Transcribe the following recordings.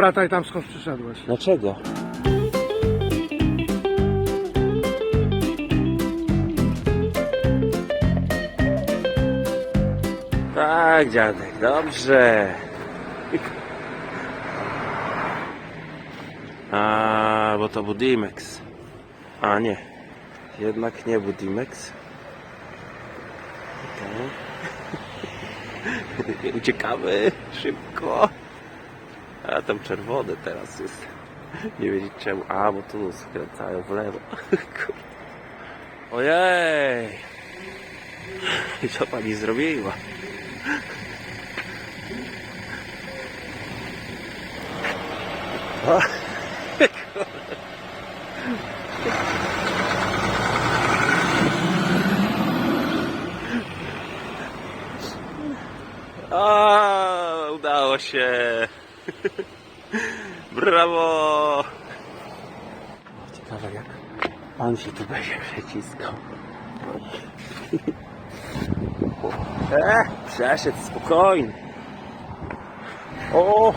wracaj tam skąd przyszedłeś. Dlaczego? Tak, dziadek, dobrze. A, bo to Budimex. A nie, jednak nie Budimex. Okay. Uciekamy szybko. A tam czerwony teraz jest. Nie wiedzieć czemu. A, bo tu skręcają w lewo. Ojej! I co pani zrobiła? A, udało się. Brawo! Ciekawe jak pan się tu będzie przeciskał. E, przeszedł spokojnie. O!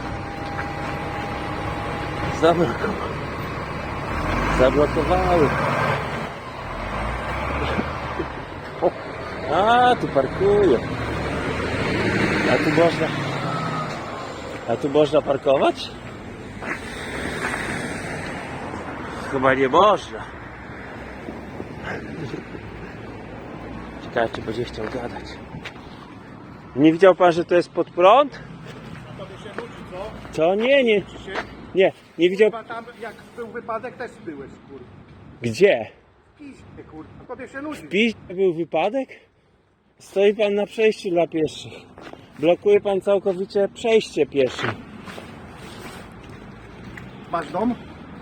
Zablokowały. Zablokowały. O, a, tu parkuje. A tu można... A tu można parkować? Chyba nie można. Ciekawe, czy będzie chciał gadać. Nie widział pan, że to jest pod prąd? Co? Nie, nie. Nie, nie widział. Chyba tam jak był wypadek też byłeś, kurwa. Gdzie? Piździe, kurwa. Tobie się nudzi. Piś był wypadek? Stoi pan na przejściu dla pieszych. Blokuje pan całkowicie przejście pieszych. Masz dom?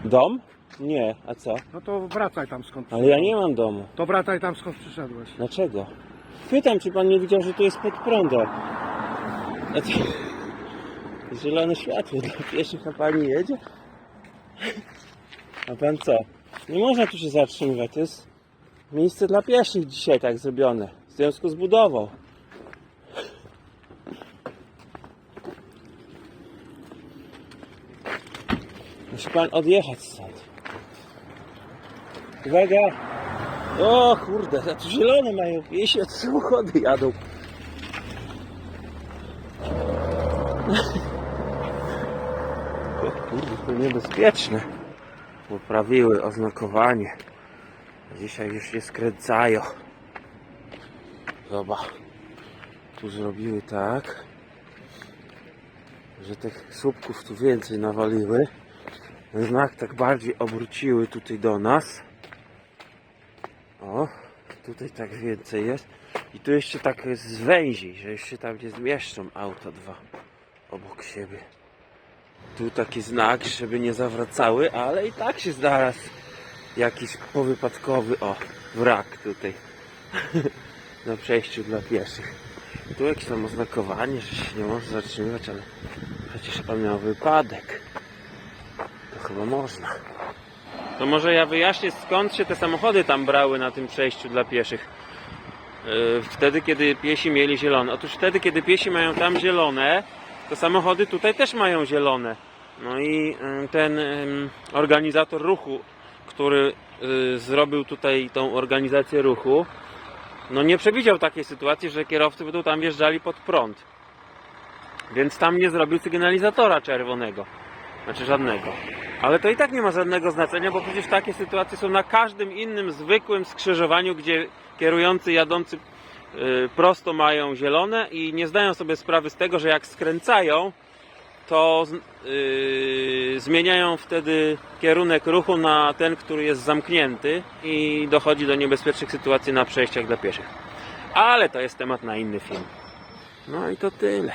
Dom? Nie, a co? No to wracaj tam skąd Ale ja nie mam domu. To wracaj tam skąd przyszedłeś. Dlaczego? Pytam, czy pan nie widział, że tu jest pod prądem. A? Zielone światło dla pieszych, a pani jedzie? A pan co? Nie można tu się zatrzymywać. To jest miejsce dla pieszych dzisiaj tak zrobione. W związku z budową. Musi pan odjechać stąd. Uwaga! O kurde, a tu zielone mają jeśli od samochody jadą. O kurde, to niebezpieczne. Poprawiły oznakowanie. Dzisiaj już się skręcają. Zobacz. Tu zrobiły tak, że tych słupków tu więcej nawaliły. Znak tak bardziej obróciły tutaj do nas. O, tutaj tak więcej jest. I tu jeszcze tak zwęzi, że jeszcze tam nie zmieszczą auta dwa obok siebie. Tu taki znak, żeby nie zawracały, ale i tak się znalazł jakiś powypadkowy, o, wrak tutaj na przejściu dla pieszych. Tu jakieś tam oznakowanie, że się nie można zatrzymywać, ale przecież pan miał wypadek. Chyba można. To może ja wyjaśnię skąd się te samochody tam brały na tym przejściu dla pieszych. Yy, Wtedy, kiedy piesi mieli zielone. Otóż wtedy, kiedy piesi mają tam zielone, to samochody tutaj też mają zielone. No i yy, ten yy, organizator ruchu, który zrobił tutaj tą organizację ruchu, no nie przewidział takiej sytuacji, że kierowcy będą tam wjeżdżali pod prąd. Więc tam nie zrobił sygnalizatora czerwonego. Znaczy żadnego. Ale to i tak nie ma żadnego znaczenia, bo przecież takie sytuacje są na każdym innym zwykłym skrzyżowaniu, gdzie kierujący jadący y, prosto mają zielone i nie zdają sobie sprawy z tego, że jak skręcają, to y, zmieniają wtedy kierunek ruchu na ten, który jest zamknięty i dochodzi do niebezpiecznych sytuacji na przejściach dla pieszych. Ale to jest temat na inny film. No i to tyle.